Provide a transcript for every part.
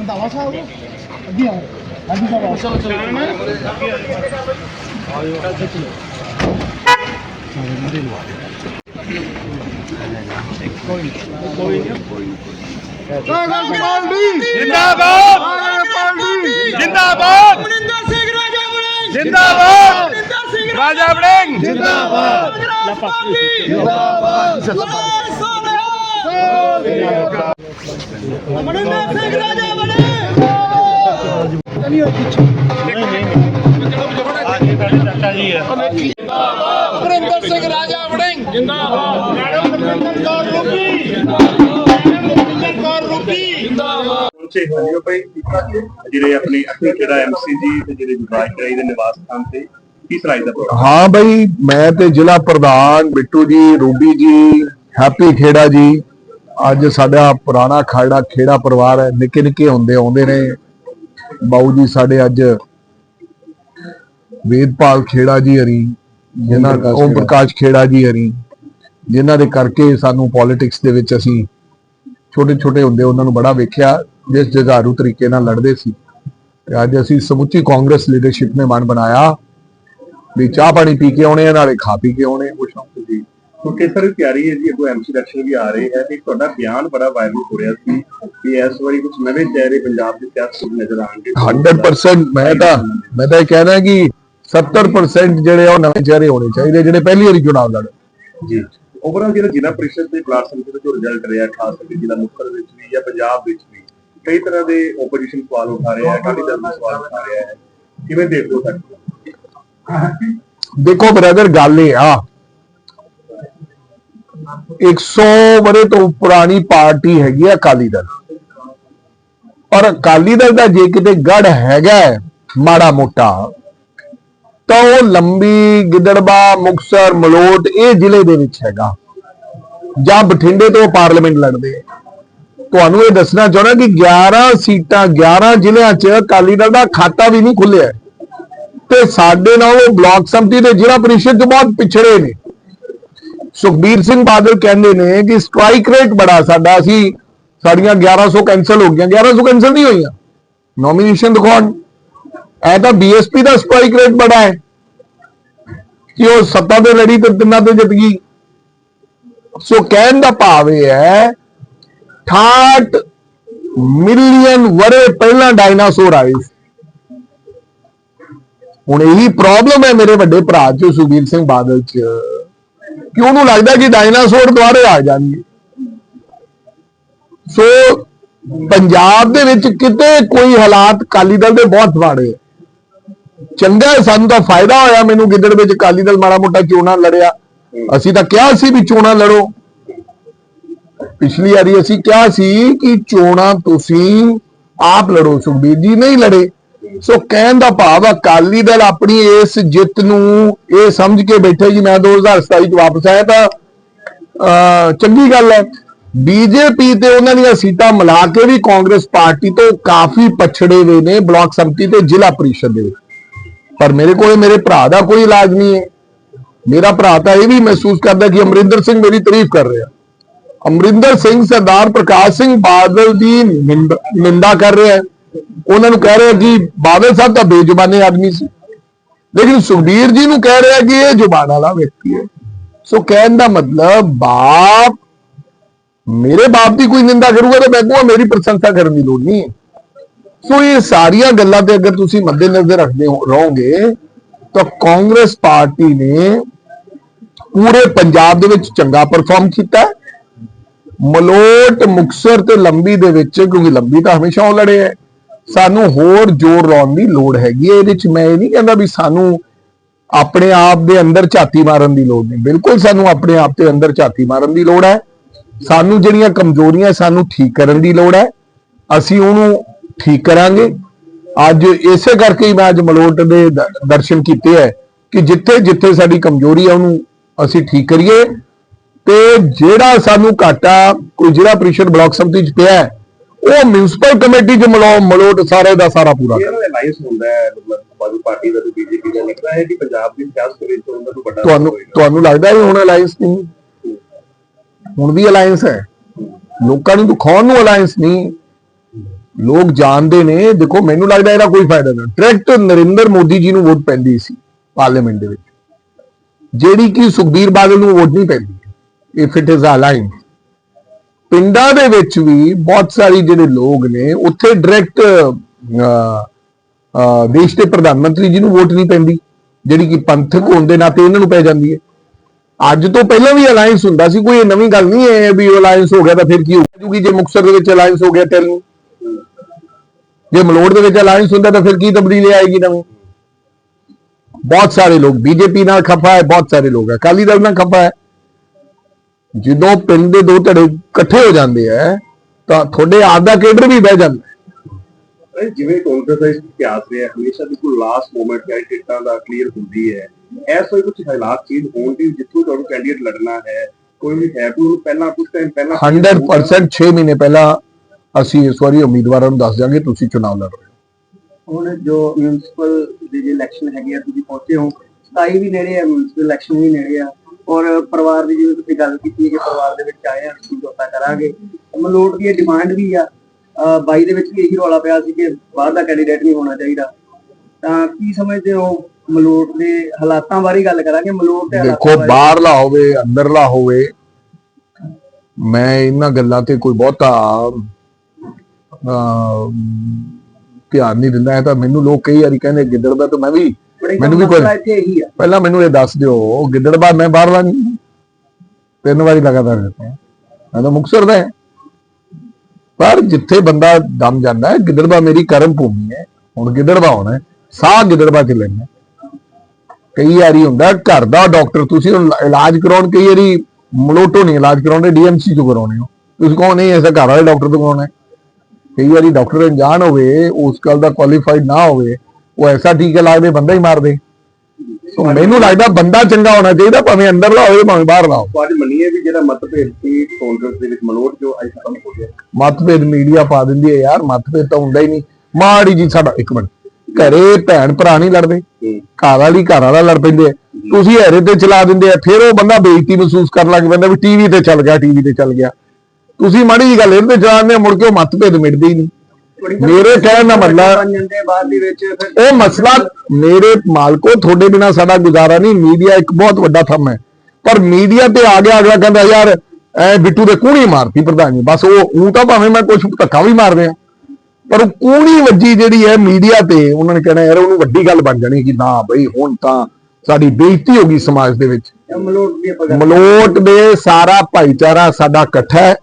ਰੰਧਾਵਾ ਸਾਹਿਬ ਅੱਗੇ ਆਓ ਹਾਂਜੀ ਸਾਹਿਬ ਚਲੋ ਚਲੋ। ਜਿੰਦਾਬਾਦ। ਜਿੰਦਾਬਾਦ। ਮਨਿੰਦਰ ਸਿੰਘ ਰਾਜਾ ਵੜਿੰਗ। ਜਿੰਦਾਬਾਦ। ਮਨਿੰਦਰ ਸਿੰਘ ਰਾਜਾ ਵੜਿੰਗ। ਜਿੰਦਾਬਾਦ। ਜਿੰਦਾਬਾਦ। ਮਨਿੰਦਰ ਸਿੰਘ ਰਾਜਾ ਵੜਿੰਗ ਅਮਰਿੰਦਰ ਸਿੰਘ ਰਾਜਾ ਵੜਿੰਗ ਜਿੰਦਾਬਾਦ। ਮੈਡਮ ਰਵਿੰਦਰ ਕੌਰ ਰੂਪੀ ਜਿੰਦਾਬਾਦ ਰਵਿੰਦਰ ਕੌਰ ਰੂਪੀ ਪਹੁੰਚੇ ਹੋਏ ਹੋ ਭਾਈ ਜਿਹੜੇ ਆਪਣੀ ਅਖਰੀ ਜਿਹੜਾ ਐਮਸੀ ਜੀ ਤੇ ਜਿਹੜੇ ਵਿਕਾਸ ਕਰਾਈ ਦੇ ਨਿਵਾਸ ਸਥਾਨ ਤੇ ਕੀ ਸਲਾਈ ਦਾ ਪ੍ਰੋਗਰਾਮ ਹਾਂ ਬਈ ਮੈਂ ਤੇ ਜ਼ਿਲ੍ਹਾ ਪ੍ਰਧਾਨ ਬਿੱਟੂ ਜੀ ਰੂਬੀ ਜੀ ਹੈਪੀ ਖੇੜਾ ਜੀ ਅੱਜ ਸਾਡਾ ਪੁਰਾਣਾ ਖਾੜਾ ਖੇੜਾ ਪਰਿਵਾਰ ਹੈ ਨਿੱਕੇ ਨਿੱਕੇ ਹੁੰਦੇ ਆਉਂਦੇ ਨੇ। ਬਾਊ ਜੀ ਸਾਡੇ ਅੱਜ ਵੇਦਪਾਲ ਖੇੜਾ ਜੀ ਹਰੀ ਜਿਨ੍ਹਾਂ ਓਮ ਪ੍ਰਕਾਸ਼ ਖੇੜਾ ਜੀ ਹਰੀ ਜਿਨ੍ਹਾਂ ਦੇ ਕਰਕੇ ਸਾਨੂੰ ਪੋਲਿਟਿਕਸ ਦੇ ਵਿੱਚ ਅਸੀਂ ਛੋਟੇ ਛੋਟੇ ਹੁੰਦੇ ਉਹਨਾਂ ਨੂੰ ਬੜਾ ਵੇਖਿਆ ਜਿਸ ਜੁਝਾਰੂ ਤਰੀਕੇ ਨਾਲ ਲੜਦੇ ਸੀ। ਤੇ ਅੱਜ ਅਸੀਂ ਸਮੁੱਚੀ ਕਾਂਗਰਸ ਲੀਡਰਸ਼ਿਪ ਨੇ ਮਨ ਬਣਾਇਆ ਵੀ ਚਾਹ ਪਾਣੀ ਪੀ ਕੇ ਆਉਣੇ ਆ ਨਾਲੇ ਖਾ ਪੀ ਕੇ ਆਉਣੇ ਕੁਛ ਨਾ ਜੀ। ਕਿਉਂਕਿ ਸਰ ਤਿਆਰੀ ਹੈ ਜੀ? ਅੱਗੋਂ ਐਮਸੀ ਇਲੈਕਸ਼ਨ ਵੀ ਆ ਰਹੇ ਹੈ ਤੇ ਤੁਹਾਡਾ ਬਿਆਨ ਬੜਾ ਵਾਇਰਲ ਹੋ ਰਿਹਾ ਸੀ ਕਿ ਇਸ ਵਾਰੀ ਕੁਝ ਨਵੇਂ ਚਿਹਰੇ ਪੰਜਾਬ ਦੀ ਸਿਆਸਤ ਵਿੱਚ ਨਜ਼ਰ ਆਣਗੇ 100% ਮੈਂ ਤਾਂ ਮੈਂ ਤਾਂ ਇਹ ਕਹਿਣਾ ਕਿ 70% ਜਿਹੜੇ ਉਹ ਨਵੇਂ ਚਿਹਰੇ ਹੋਣੇ ਚਾਹੀਦੇ ਜਿਹੜੇ ਪਹਿਲੀ ਵਾਰੀ ਚੁਣਾਵ ਲੜ ਜੀ। ਓਵਰਆਲ ਜਿਹੜਾ ਜ਼ਿਲ੍ਹਾ ਪ੍ਰੀਸ਼ਦ ਦੇ ਬਲਾਕ ਸਮਿਤੀ ਦਾ ਜੋ ਰਿਜ਼ਲਟ ਰਿਹਾ ਖਾਸ ਕਰਕੇ ਜ਼ਿਲ੍ਹਾ ਮੁਕਤਸਰ ਵਿੱਚ ਵੀ ਜਾਂ ਪੰਜਾਬ ਵਿੱਚ ਵੀ ਕਈ ਤਰ੍ਹਾਂ ਦੇ ਆਪੋਜੀਸ਼ਨ ਸਵਾਲ ਉਠਾ ਰਿਹਾ ਹੈ ਅਕਾਲੀ ਦਲ ਵੀ ਸਵਾਲ ਉਠਾ ਰਿਹਾ ਹੈ। ਕਿਵੇਂ ਦੇਖਦੇ ਹੋ ਸਰ ਦੇਖੋ ਬ੍ਰਦਰ ਗੱਲ ਇਹ ਆ 100 ਵਰੇ ਤੋਂ ਪੁਰਾਣੀ ਪਾਰਟੀ ਹੈਗੀ ਆ ਅਕਾਲੀ ਦਲ। ਔਰ ਅਕਾਲੀ ਦਲ ਦਾ ਜੇ ਕਿਤੇ ਗੜ ਹੈਗਾ ਮਾੜਾ ਮੋਟਾ, ਤਾਂ ਉਹ ਲੰਬੀ ਗਿੱਦੜਬਾ ਮੁਕਸਰ ਮਲੋਟ, ਇਹ ਜ਼ਿਲ੍ਹੇ ਦੇ ਵਿੱਚ ਹੈਗਾ। ਜਾਂ ਬਠਿੰਡੇ ਤੋਂ ਪਾਰਲੀਮੈਂਟ ਲੜਦੇ ਆ। ਤੁਹਾਨੂੰ ਇਹ ਦੱਸਣਾ ਚਾਹੁੰਦਾ ਕਿ 11 ਸੀਟਾਂ 11 ਜ਼ਿਲ੍ਹਿਆਂ 'ਚ ਅਕਾਲੀ ਦਲ ਦਾ ਖਾਤਾ ਵੀ ਨਹੀਂ ਖੁੱਲਿਆ ਤੇ ਸਾਡੇ ਨਾਲ ਉਹ ਬਲਾਕ ਸੰਮਤੀ ਦੇ ਜ਼ਿਲ੍ਹਾ ਪ੍ਰੀਸ਼ਦ ਤੋਂ ਬਹੁਤ ਪਿਛੜੇ ਨੇ। ਸੁਖਬੀਰ ਸਿੰਘ ਬਾਦਲ ਕਹਿੰਦੇ ਨੇ ਕਿ ਸਟ੍ਰਾਈਕ ਰੇਟ ਬੜਾ ਸਾਡਾ, ਅਸੀਂ ਸਾਡੀਆਂ 1100 ਕੈਨਸਲ ਹੋ ਗਈਆਂ। 1100 ਕੈਨਸਲ ਨਹੀਂ ਹੋਈਆਂ। ਨੋਮੀਨੇਸ਼ਨ ਦਿਖਾਉਣ ਐ ਤਾਂ ਬੀਐਸਪੀ ਦਾ ਸਟ੍ਰਾਈਕ ਰੇਟ ਬੜਾ ਹੈ। ਕਿ ਉਹ ਸੱਤਾ ਤੇ ਲੜੀ ਤੇ ਤਿੰਨਾਂ ਤੇ ਜਿੱਤ ਗਈ। ਸੋ ਕਹਿਣ ਦਾ ਭਾਵ ਇਹ ਹੈ 68 ਮਿਲੀਅਨ ਵਰੇ ਪਹਿਲਾਂ ਡਾਇਨਾਸੌਰ ਆਏ ਸੀ। ਹੁਣ ਇਹੀ ਪ੍ਰੋਬਲਮ ਹੈ ਮੇਰੇ ਵੱਡੇ ਭਰਾ ਚ ਸੁਖਬੀਰ ਸਿੰਘ ਬਾਦਲ ਚ। ਕਿ ਉਹਨੂੰ ਲੱਗਦਾ ਕਿ ਡਾਇਨਾਸੌਰ ਦੁਆਰੇ ਆ ਜਾਣਗੇ। ਸੋ ਪੰਜਾਬ ਦੇ ਵਿੱਚ ਕਿਤੇ ਕੋਈ ਹਾਲਾਤ ਅਕਾਲੀ ਦਲ ਦੇ ਬਹੁਤ ਮਾੜੇ ਹੈ ਚੰਗਾ ਸਾਨੂੰ ਤਾਂ ਫਾਇਦਾ ਹੋਇਆ ਮੈਨੂੰ ਗਿੱਦੜ ਵਿੱਚ ਅਕਾਲੀ ਦਲ ਮਾੜਾ ਮੋਟਾ ਚੋਣਾਂ ਲੜਿਆ। ਅਸੀਂ ਤਾਂ ਕਿਹਾ ਸੀ ਵੀ ਚੋਣਾਂ ਲੜੋ। ਪਿਛਲੀ ਵਾਰੀ ਅਸੀਂ ਕਿਹਾ ਸੀ ਕਿ ਚੋਣਾਂ ਤੁਸੀਂ ਆਪ ਲੜੋ ਸੁਖਬੀਰ ਜੀ, ਨਹੀਂ ਲੜੇ। ਸੋ ਕਹਿਣ ਦਾ ਭਾਵ ਆ, ਅਕਾਲੀ ਦਲ ਆਪਣੀ ਇਸ ਜਿੱਤ ਨੂੰ ਇਹ ਸਮਝ ਕੇ ਬੈਠੇ ਜੀ ਮੈਂ 2027 ਚ ਵਾਪਸ ਆਇਆ ਤਾਂ ਅਹ, ਚੰਗੀ ਗੱਲ ਹੈ। ਬੀਜੇਪੀ ਤੇ ਉਹਨਾਂ ਦੀਆਂ ਸੀਟਾਂ ਮਿਲਾ ਕੇ ਵੀ ਕਾਂਗਰਸ ਪਾਰਟੀ ਤੋਂ ਕਾਫੀ ਪਛੜੇ ਹੋਏ ਨੇ ਬਲਾਕ ਸੰਮਤੀ ਤੇ ਜ਼ਿਲ੍ਹਾ ਪ੍ਰੀਸ਼ਦ ਦੇ। ਪਰ ਮੇਰੇ ਕੋਲ ਮੇਰੇ ਭਰਾ ਦਾ ਕੋਈ ਇਲਾਜ ਨਹੀਂ ਹੈ। ਮੇਰਾ ਭਰਾ ਤਾਂ ਇਹ ਵੀ ਮਹਿਸੂਸ ਕਰਦਾ ਕਿ ਅਮਰਿੰਦਰ ਸਿੰਘ ਮੇਰੀ ਤਾਰੀਫ ਕਰ ਰਿਹਾ। ਅਮਰਿੰਦਰ ਸਿੰਘ ਸਰਦਾਰ ਪ੍ਰਕਾਸ਼ ਸਿੰਘ ਬਾਦਲ ਦੀ ਨਿੰਦ- ਨਿੰਦਾ ਕਰ ਰਿਹਾ ਹੈ। ਉਹਨਾਂ ਨੂੰ ਕਹਿ ਰਿਹਾ ਕਿ ਬਾਦਲ ਸਾਹਿਬ ਤਾਂ ਬੇਜ਼ੁਬਾਨੇ ਆਦਮੀ ਸੀ। ਲੇਕਿਨ ਸੁਖਬੀਰ ਜੀ ਨੂੰ ਕਹਿ ਰਿਹਾ ਕਿ ਇਹ ਜ਼ੁਬਾਨ ਵਾਲਾ ਵਿਅਕਤੀ ਹੈ। ਸੋ ਕਹਿਣ ਦਾ ਮਤਲਬ ਬਾਪ, ਮੇਰੇ ਬਾਪ ਦੀ ਕੋਈ ਨਿੰਦਾ ਕਰੂਗਾ ਤਾਂ ਮੈਂ ਕਹੂੰਗਾ ਮੇਰੀ ਪ੍ਰਸ਼ੰਸਾ ਕਰਨ ਦੀ ਲੋੜ ਨਹੀਂ ਹੈ। ਸੋ ਇਹ ਸਾਰੀਆਂ ਗੱਲਾਂ ਤੇ ਅਗਰ ਤੁਸੀਂ ਮੱਦੇਨਜ਼ਰ ਰੱਖਦੇ ਹੋ- ਰਹੋਗੇ, ਤਾਂ ਕਾਂਗਰਸ ਪਾਰਟੀ ਨੇ ਪੂਰੇ ਪੰਜਾਬ ਦੇ ਵਿੱਚ ਚੰਗਾ ਪਰਫਾਰਮ ਕੀਤਾ ਮਲੋਟ ਮੁਕਸਰ ਤੇ ਲੰਬੀ ਦੇ ਵਿੱਚ, ਕਿਉਂਕਿ ਲੰਬੀ ਤਾਂ ਹਮੇਸ਼ਾ ਉਹ ਲੜੇ ਹੈ। ਸਾਨੂੰ ਹੋਰ ਜ਼ੋਰ ਲਾਉਣ ਦੀ ਲੋੜ ਹੈਗੀ ਹੈ। ਇਹਦੇ ਵਿੱਚ ਮੈਂ ਇਹ ਨਹੀਂ ਕਹਿੰਦਾ ਵੀ ਸਾਨੂੰ ਆਪਣੇ ਆਪ ਦੇ ਅੰਦਰ ਝਾਤੀ ਮਾਰਨ ਦੀ ਲੋੜ ਨਹੀਂ। ਬਿਲਕੁਲ ਸਾਨੂੰ ਆਪਣੇ ਆਪ ਦੇ ਅੰਦਰ ਝਾਤੀ ਮਾਰਨ ਦੀ ਲੋੜ ਹੈ। ਸਾਨੂੰ ਜਿਹੜੀਆਂ ਕਮਜ਼ੋਰੀਆਂ ਸਾਨੂੰ ਠੀਕ ਕਰਨ ਦੀ ਲੋੜ ਹੈ ਅਸੀਂ ਉਹਨੂੰ ਠੀਕ ਕਰਾਂਗੇ। ਅੱਜ ਇਸੇ ਕਰਕੇ ਹੀ ਮੈਂ ਅੱਜ ਮਲੋਟ ਦੇ ਦਰਸ਼ਨ ਕੀਤੇ ਹੈ ਕਿ ਜਿੱਥੇ ਜਿੱਥੇ ਸਾਡੀ ਕਮਜ਼ੋਰੀ ਹੈ ਉਹਨੂੰ ਅਸੀਂ ਠੀਕ ਕਰੀਏ। ਤੇ ਜਿਹੜਾ ਸਾਨੂੰ ਘਾਟਾ ਕੋਈ ਜ਼ਿਲ੍ਹਾ ਪ੍ਰੀਸ਼ਦ ਬਲਾਕ ਸੰਮਤੀ ਚ ਪਿਆ ਹੈ, ਉਹ ਮਿਊਨਿਸਪਲ ਕਮੇਟੀ ਚ ਮਲੋ ਮਲੋਟ ਸਾਰੇ ਦਾ ਸਾਰਾ ਪੂਰਾ। ਇਹ ਅਲਾਈਅੰਸ ਹੁੰਦਾ ਹੈ ਮਤਲਬ ਬਾਜੂ ਪਾਰਟੀ ਦਾ ਤੇ ਬੀਜੇਪੀ ਦਾ। ਲੱਗਦਾ ਹੈ ਕਿ ਪੰਜਾਬ ਦੀ ਸਿਆਸਤ ਵਿੱਚ ਉਹਨਾਂ ਤੋਂ ਵੱਡਾ ਤੁਹਾਨੂੰ ਹੋਏਗਾ। ਤੁਹਾਨੂੰ ਲੱਗਦਾ ਹੈ ਹੁਣ ਅਲਾਈਅੰਸ ਨਹੀਂ? ਹੁਣ ਵੀ ਅਲਾਈਅੰਸ ਹੈ। ਲੋਕਾਂ ਨੂੰ ਦਿਖਾਉਣ ਨੂੰ ਅਲਾਈਅੰਸ ਨਹੀਂ। ਲੋਕ ਜਾਣਦੇ ਨੇ ਦੇਖੋ ਮੈਨੂੰ ਲੱਗਦਾ ਇਹਦਾ ਕੋਈ ਫਾਇਦਾ ਨਹੀਂ ਡਾਇਰੈਕਟ ਨਰਿੰਦਰ ਮੋਦੀ ਜੀ ਨੂੰ ਵੋਟ ਪੈਂਦੀ ਸੀ ਪਾਰਲੀਮੈਂਟ ਦੇ ਵਿੱਚ। ਜਿਹੜੀ ਕਿ ਸੁਖਬੀਰ ਬਾਦਲ ਨੂੰ ਵੋਟ ਨਹੀਂ ਪੈਂਦੀ। ਇਫ ਇਟ ਇਜ਼ ਅਲਾਈਨ ਪਿੰਡਾਂ ਦੇ ਵਿੱਚ ਵੀ ਬਹੁਤ ਸਾਰੇ ਜਿਹੜੇ ਲੋਕ ਨੇ, ਉੱਥੇ ਡਾਇਰੈਕਟ ਦੇਸ਼ ਦੇ ਪ੍ਰਧਾਨ ਮੰਤਰੀ ਜੀ ਨੂੰ ਵੋਟ ਨਹੀਂ ਪੈਂਦੀ, ਜਿਹੜੀ ਕਿ ਪੰਥਕ ਹੋਣ ਦੇ ਨਾਤੇ ਇਹਨਾਂ ਨੂੰ ਪੈ ਜਾਂਦੀ ਹੈ। ਅੱਜ ਤੋਂ ਪਹਿਲਾਂ ਵੀ ਅਲਾਈਅੰਸ ਹੁੰਦਾ ਸੀ, ਕੋਈ ਇਹ ਨਵੀਂ ਗੱਲ ਨਹੀਂ ਹੈ ਵੀ ਅਲਾਈਅੰਸ ਹੋ ਗਿਆ ਤਾਂ ਫਿਰ ਕੀ ਹੋ ਜੂਗੀ ਜੇ ਮੁਕਤਸਰ ਦੇ ਵਿੱਚ ਅਲਾਈਅੰਸ ਹੋ ਗਿਆ ਟੈਲ ਨੂੰ ਜੇ ਮਲੋੜ ਦੇ ਵਿੱਚ ਅਲਾਈਅੰਸ ਹੁੰਦਾ ਤਾਂ ਫਿਰ ਕੀ ਤਬਦੀਲੀ ਆਏਗੀ ਨਵੀਂ? ਬਹੁਤ ਸਾਰੇ ਲੋਕ, ਬੀਜੇਪੀ ਨਾਲ ਖਫਾ ਹੈ, ਬਹੁਤ ਸਾਰੇ ਲੋਕ ਅਕਾਲੀ ਦਲ ਨਾਲ ਖਫਾ ਹੈ। ਜਦੋਂ ਪਿੰਡ ਦੇ ਦੋ ਧੜੇ ਇਕੱਠੇ ਹੋ ਜਾਂਦੇ ਆ ਤਾਂ ਤੁਹਾਡੇ ਆਪ ਦਾ ਕੇਡਰ ਵੀ ਬਹਿ ਜਾਂਦਾ ਜਿਵੇਂ ਕਾਂਗਰਸ ਦਾ ਇਤਿਹਾਸ ਰਿਹਾ ਹਮੇਸ਼ਾ ਬਿਲਕੁਲ ਲਾਸਟ ਮੂਮੈਂਟ ਤੇ ਟਿਕਟਾਂ ਦਾ ਕਲੀਅਰ ਹੁੰਦੀ ਹੈ। ਐਸਾ ਹੀ ਕੁਝ ਹਾਲਾਤ ਚੀਜ਼ ਹੋਣ ਦੀ ਜਿੱਥੋਂ ਤੁਹਾਨੂੰ ਕੈਂਡੀਡੇਟ ਲੜਨਾ ਹੈ ਕੋਈ ਵੀ ਹੈ ਕੋਈ ਪਹਿਲਾਂ ਕੁਝ ਟਾਈਮ ਪਹਿਲਾਂ 100% 6 ਮਹੀਨੇ ਪਹਿਲਾਂ ਅਸੀਂ ਇਸ ਵਾਰੀ ਉਮੀਦਵਾਰਾਂ ਨੂੰ ਦੱਸ ਦਿਆਂਗੇ ਤੁਸੀਂ ਚੁਣਾਵ ਲੜ ਰਹੇ ਹੋ। ਹੁਣ ਜੋ ਮਿਊਨਿਸਪਲ ਦੀ ਜੇ ਇਲੈਕਸ਼ਨ ਹੈਗੀ ਆ ਤੁਸੀਂ ਪਹੁੰਚੇ ਹੋ 27 ਵੀ ਨੇੜੇ ਆ ਮਿਊਨਿਸਪਲ ਇਲੈਕਸ਼ਨ ਵੀ ਨੇੜੇ ਆ। ਔਰ ਪਰਿਵਾਰ ਦੀ ਜਿਵੇਂ ਤੁਸੀਂ ਗੱਲ ਕੀਤੀ ਹੈ ਕਿ ਪਰਿਵਾਰ ਦੇ ਵਿੱਚ ਆਏ ਆ ਸਮਝੌਤਾ ਕਰਾਂਗੇ। ਮਲੋਟ ਦੀ ਡਿਮਾਂਡ ਵੀ ਆ। 22 ਦੇ ਵਿੱਚ ਵੀ ਇਹੀ ਰੌਲਾ ਪਿਆ ਸੀ ਕਿ ਬਾਹਰ ਦਾ ਕੈਂਡੀਡੇਟ ਨਹੀਂ ਹੋਣਾ ਚਾਹੀਦਾ। ਤਾਂ ਕੀ ਸਮਝਦੇ ਹੋ ਮਲੋਟ ਦੇ ਹਾਲਾਤਾਂ ਬਾਰੇ ਗੱਲ ਕਰਾਂਗੇ? ਮਲੋਟ ਦੇ ਹਾਲਾਤਾਂ ਦੇਖੋ ਬਾਹਰਲਾ ਹੋਵੇ ਅੰਦਰਲਾ ਹੋਵੇ ਮੈਂ ਇਹਨਾਂ ਗੱਲਾਂ ਤੇ ਕੋਈ ਬਹੁਤਾ ਧਿਆਨ ਨਹੀਂ ਦਿੰਦਾ। ਹੈ ਤਾਂ ਮੈਨੂੰ ਲੋਕ ਕਈ ਵਾਰੀ ਕਹਿੰਦੇ ਗਿੱਦੜ ਦਾ ਤਾਂ ਮੈਂ ਵੀ ਬੜੇ ਮੈਨੂੰ ਵੀ ਕੋਈ ਇੱਥੇ ਇਹੀ ਆ। ਪਹਿਲਾਂ ਮੈਨੂੰ ਇਹ ਦੱਸ ਦਿਓ ਗਿੱਦੜਬਾ ਮੈਂ ਬਾਹਰਲਾ ਨਹੀਂ। ਤਿੰਨ ਵਾਰੀ ਲਗਾਤਾਰ ਹੈ। ਮੈਂ ਤਾਂ ਮੁਕਤਸਰ ਦਾ ਪਰ ਜਿੱਥੇ ਬੰਦਾ ਦਮ ਜਾਂਦਾ ਹੈ ਗਿੱਦੜਬਾ ਮੇਰੀ ਕਰਮ ਭੂਮੀ ਹੈ। ਹੁਣ ਗਿੱਦੜਬਾ ਹੋਣਾ ਹੈ। ਸਾਹ ਗਿੱਦੜਬਾ ਚ ਲੈਣਾ। ਕਈ ਵਾਰੀ ਹੁੰਦਾ ਘਰ ਦਾ ਡਾਕਟਰ ਤੁਸੀਂ ਇਲਾਜ ਕਰਾਉਣ ਕਈ ਵਾਰੀ ਮਲੋਟੋ ਨਹੀਂ ਇਲਾਜ ਕਰਾਉਣੇ ਡੀਐਮਸੀ ਤੋਂ ਕਰਾਉਣੇ ਹੋ। ਤੁਸੀਂ ਕਹੋ ਨਹੀਂ ਐਸਾ ਘਰ ਵਾਲੇ ਡਾਕਟਰ ਤੋਂ ਕਰਾਉਣਾ ਕਈ ਵਾਰੀ ਡਾਕਟਰ ਅਣਜਾਣ ਹੋਵੇ ਉਸ ਗੱਲ ਦਾ ਕੁਆਲੀਫਾਈਡ ਨਾ ਹੋਵੇ ਉਹ ਐਸਾ ਟੀਕਾ ਲਾ ਦੇ ਬੰਦਾ ਹੀ ਮਾਰ ਦੇ ਸੋ ਮੈਨੂੰ ਲੱਗਦਾ ਬੰਦਾ ਚੰਗਾ ਹੋਣਾ ਚਾਹੀਦਾ ਭਾਵੇਂ ਅੰਦਰਲਾ ਹੋਵੇ ਭਾਵੇਂ ਬਾਹਰਲਾ ਹੋਵੇ। ਤੁਹਾਡੀ ਮੰਨੀਏ ਵੀ ਜਿਹੜਾ ਮਤਭੇਦ ਸੀ ਕਾਂਗਰਸ ਦੇ ਵਿੱਚ ਮਲੋਟ ਜੋ ਅੱਜ ਖਤਮ ਹੋ ਗਿਆ। ਮਤਭੇਦ ਮੀਡੀਆ ਪਾ ਦਿੰਦੀ ਹੈ ਯਾਰ ਮਤਭੇਦ ਤਾਂ ਹੁੰਦਾ ਹੀ ਨਹੀਂ। ਮਾੜੀ ਜੀ ਸਾਡਾ ਇੱਕ ਮਿੰਟ। ਘਰੇ ਭੈਣ ਭਰਾ ਨਹੀਂ ਲੜਦੇ। ਘਰ ਵਾਲੀ ਘਰ ਵਾਲਾ ਲੜ ਪੈਂਦੇ ਆ। ਤੁਸੀਂ ਹੈਰੇ ਤੇ ਚਲਾ ਦਿੰਦੇ ਆ ਫਿਰ ਉਹ ਬੰਦਾ ਬੇਇੱਜ਼ਤੀ ਮਹਿਸੂਸ ਕਰਨ ਲੱਗ ਪੈਂਦਾ ਵੀ ਟੀਵੀ ਤੇ ਚੱਲ ਗਿਆ ਟੀਵੀ ਤੇ ਚੱਲ ਗਿਆ। ਤੁਸੀਂ ਮਾੜੀ ਜੀ ਗੱਲ ਇਹਦੇ ਆ ਮੁੜ ਕੇ ਉਹ ਮਤਭੇਦ ਮਿਟਦੇ ਹੀ ਨਹੀਂ। ਮੇਰੇ ਕਹਿਣ ਦਾ ਮਤਲਬ ਬਣ ਜਾਂਦੇ ਆ ਬਾਅਦ ਦੇ ਵਿੱਚ ਫਿਰ ਉਹ ਮਸਲਾ ਮੇਰੇ ਮਾਲਕੋ ਤੁਹਾਡੇ ਬਿਨਾ ਸਾਡਾ ਗੁਜ਼ਾਰਾ ਨਹੀਂ ਮੀਡੀਆ ਇੱਕ ਬਹੁਤ ਵੱਡਾ ਥੰਮ ਹੈ। ਪਰ ਮੀਡੀਆ ਤੇ ਆ ਗਿਆ ਅਗਲਾ ਕਹਿੰਦਾ ਯਾਰ ਐ ਬਿੱਟੂ ਦੇ ਕੂਣੀ ਮਾਰਤੀ ਪ੍ਰਧਾਨ ਜੀ। ਬਸ ਉਹ ਉਹ ਤਾਂ ਭਾਵੇਂ ਮੈਂ ਕੁਝ ਧੱਕਾ ਵੀ ਮਾਰ ਰਿਹਾ। ਪਰ ਉਹ ਕੂਣੀ ਵੱਜੀ ਜਿਹੜੀ ਹੈ ਮੀਡੀਆ ਤੇ ਉਹਨਾਂ ਨੇ ਕਹਿਣਾ ਯਾਰ ਉਹਨੂੰ ਵੱਡੀ ਗੱਲ ਬਣ ਜਾਣੀ ਕਿ ਨਾ ਬਈ ਹੁਣ ਤਾਂ ਸਾਡੀ ਬੇਇੱਜ਼ਤੀ ਹੋ ਗਈ ਸਮਾਜ ਦੇ ਵਿੱਚ। ਮਲੋਟ ਦੇ ਸਾਰਾ ਭਾਈਚਾਰਾ ਸਾਡਾ ਇਕੱਠਾ ਹੈ।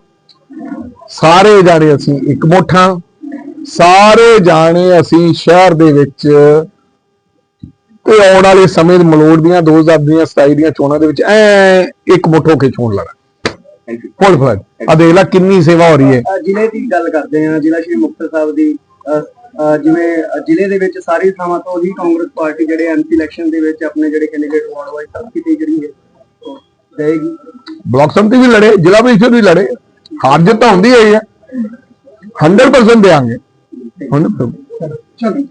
ਸਾਰੇ ਜਾਣੇ ਅਸੀਂ ਇੱਕ ਮੋਠਾਂ ਸਾਰੇ ਜਾਣੇ ਅਸੀਂ ਸ਼ਹਿਰ ਦੇ ਵਿੱਚ ਕੋਈ ਆਉਣ ਵਾਲੇ ਸਮੇਂ ਦੇ ਮਲੋਟ ਦੀਆਂ 2000 ਦੀਆਂ 27 ਦੀਆਂ ਚੋਣਾਂ ਦੇ ਵਿੱਚ ਐ ਇੱਕ ਮੁੱਠ ਹੋ ਕੇ ਚੋਣ ਲੜਾ ਫੁੱਲ ਫਲੱਡ ਆ ਦੇਖ ਲੈ ਕਿੰਨੀ ਸੇਵਾ ਹੋ ਰਹੀ ਹੈ। ਜ਼ਿਲ੍ਹੇ ਦੀ ਗੱਲ ਕਰਦੇ ਆ ਜ਼ਿਲ੍ਹਾ ਸ਼੍ਰੀ ਮੁਕਤਸਰ ਸਾਹਿਬ ਦੀ ਜਿਵੇਂ ਜ਼ਿਲ੍ਹੇ ਦੇ ਵਿੱਚ ਸਾਰੀ ਥਾਵਾਂ ਤੋਂ ਹੀ ਕਾਂਗਰਸ ਪਾਰਟੀ ਜਿਹੜੇ ਐਮਪੀ ਇਲੈਕਸ਼ਨ ਦੇ ਵਿੱਚ ਆਪਣੇ ਜਿਹੜੇ ਕੈਂਡੀਡੇਟ ਹੋਣ ਵਾਲੇ ਸਭ ਕਿਤੇ ਜਿਹੜੀ ਹੈ ਦੇਗੀ ਬਲਾਕ ਸੰਮਤੀ ਵੀ ਲੜੇ ਜ਼ਿਲ੍ਹਾ ਪ੍ਰੀਸ਼ਦ ਵੀ ਲੜੇ। ਹਾਰ ਜਿੱਤ ਤਾਂ ਹੁੰਦੀ ਹੈ 100% ਦੇਾਂਗੇ ਹੁਣ ਚਲੋ।